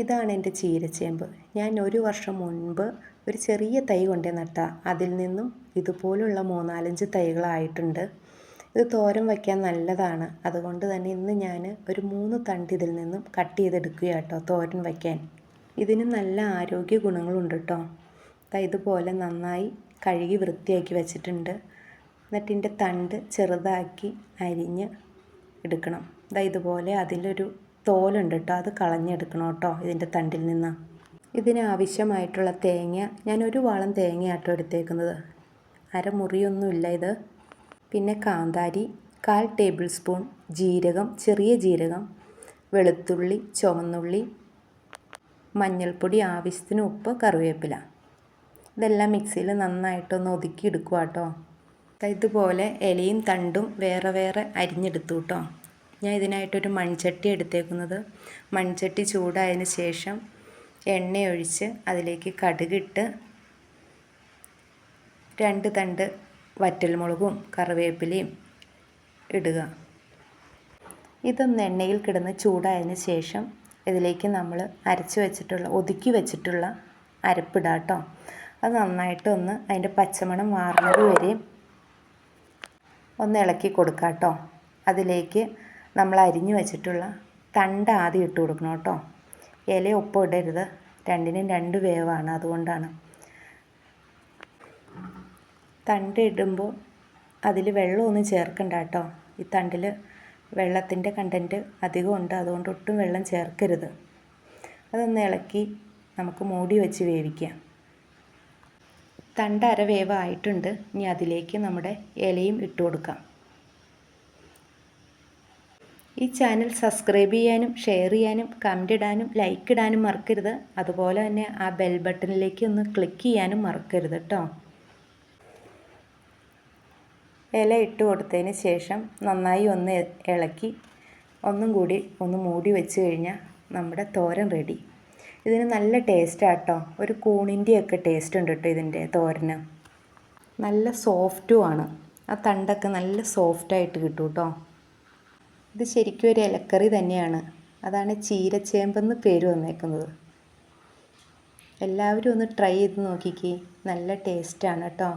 ഇതാണ് എന്റെ ചീരച്ചേമ്പ്. ഞാൻ ഒരു വർഷം മുൻപ് ഒരു ചെറിയ തൈ കൊണ്ടേ നട്ട. അതിൽ നിന്നും ഇതുപോലുള്ള മൂന്നാലഞ്ച് തൈകളായിട്ടുണ്ട്. ഇത് തോരൻ വയ്ക്കാൻ നല്ലതാണ്. അതുകൊണ്ട് തന്നെ ഇന്ന് ഞാൻ ഒരു മൂന്ന് തണ്ട് ഇതിൽ നിന്നും കട്ട് ചെയ്തെടുക്കുക കേട്ടോ തോരൻ വയ്ക്കാൻ. ഇതിന് നല്ല ആരോഗ്യ ഗുണങ്ങളുണ്ട് കേട്ടോ ഇതുപോലെ നന്നായി കഴുകി വൃത്തിയാക്കി വെച്ചിട്ടുണ്ട്. എന്നിട്ട് ഇതിന്റെ തണ്ട് ചെറുതാക്കി അരിഞ്ഞ് എടുക്കണം. ദാ ഇതുപോലെ അതിലൊരു തോലുണ്ട് കേട്ടോ അത് കളഞ്ഞെടുക്കണം കേട്ടോ ഇതിന്റെ തണ്ടിൽ നിന്ന്. ഇതിനാവശ്യമായിട്ടുള്ള തേങ്ങ ഞാൻ ഒരു വാളം തേങ്ങ ആട്ടോ എടുത്തേക്കുന്നത് അരമുറിയൊന്നുമില്ല ഇത്. പിന്നെ കാന്താരി കാൽ ടേബിൾ സ്പൂൺ ജീരകം ചെറിയ ജീരകം വെളുത്തുള്ളി ചുവന്നുള്ളി മഞ്ഞൾപ്പൊടി ആവശ്യത്തിന് ഉപ്പ് കറിവേപ്പില. ഇതെല്ലാം മിക്സിയിൽ നന്നായിട്ടൊന്ന് ഒതുക്കി എടുക്കുക കേട്ടോ ഇതുപോലെ ഇലയും തണ്ടും വേറെ വേറെ അരിഞ്ഞെടുത്തു കേട്ടോ. ഞാൻ ഇതിനായിട്ടൊരു മൺചട്ടി എടുത്തേക്കുന്നത്. മൺചട്ടി ചൂടായതിന് ശേഷം എണ്ണ ഒഴിച്ച് അതിലേക്ക് കടുകിട്ട് രണ്ട് തണ്ട് വറ്റൽമുളകും കറിവേപ്പിലയും ഇടുക. ഇതൊന്ന് എണ്ണയിൽ കിടന്ന് ചൂടായതിന് ശേഷം ഇതിലേക്ക് നമ്മൾ അരച്ച് വെച്ചിട്ടുള്ള ഒതുക്കി വെച്ചിട്ടുള്ള അരപ്പിടാട്ടോ. അത് നന്നായിട്ടൊന്ന് അതിന്റെ പച്ചമണം മാറുന്നത് വരെയും ഒന്ന് ഇളക്കി കൊടുക്കാം കേട്ടോ അതിലേക്ക് നമ്മൾ അരിഞ്ഞു വെച്ചിട്ടുള്ള തണ്ട് ആദ്യം ഇട്ട് കൊടുക്കണം കേട്ടോ. ഇല ഒപ്പം ഇടരുത്. രണ്ടിനും രണ്ട് വേവാണ് അതുകൊണ്ടാണ്. തണ്ട് ഇടുമ്പോൾ അതിൽ വെള്ളമൊന്നും ചേർക്കണ്ട കേട്ടോ. ഈ തണ്ടിൽ വെള്ളത്തിന്റെ കണ്ടന്റ് അധികമുണ്ട് അതുകൊണ്ട് ഒട്ടും വെള്ളം ചേർക്കരുത്. അതൊന്ന് ഇളക്കി നമുക്ക് മൂടി വെച്ച് വേവിക്കാം. തണ്ട് അര വേവായിട്ടുണ്ട്. ഇനി അതിലേക്ക് നമ്മുടെ ഇലയും ഇട്ട് കൊടുക്കാം. ഈ ചാനൽ സബ്സ്ക്രൈബ് ചെയ്യാനും ഷെയർ ചെയ്യാനും കമന്റ് ഇടാനും ലൈക്ക് ഇടാനും മറക്കരുത്. അതുപോലെ തന്നെ ആ ബെൽ ബട്ടണിലേക്ക് ഒന്ന് ക്ലിക്ക് ചെയ്യാനും മറക്കരുത് കേട്ടോ ഇല ഇട്ട് കൊടുത്തതിന് ശേഷം നന്നായി ഒന്ന് ഇളക്കി ഒന്നും കൂടി ഒന്ന് മൂടി വെച്ച് കഴിഞ്ഞാൽ നമ്മുടെ തോരൻ റെഡി ഇതിന് നല്ല ടേസ്റ്റാണ് കേട്ടോ ഒരു കൂണിന്റെയൊക്കെ ടേസ്റ്റ് ഉണ്ട് കേട്ടോ ഇതിന്റെ തോരന്. നല്ല സോഫ്റ്റുമാണ് ആ തണ്ടൊക്കെ നല്ല സോഫ്റ്റായിട്ട് കിട്ടും കേട്ടോ ഇത് ശരിക്കും ഒരു ഇലക്കറി തന്നെയാണ്. അതാണ് ചീരച്ചേമ്പെന്ന് പേര് വന്നേക്കുന്നത്. എല്ലാവരും ഒന്ന് ട്രൈ ചെയ്ത് നോക്കിക്കേ. നല്ല ടേസ്റ്റാണ് കേട്ടോ.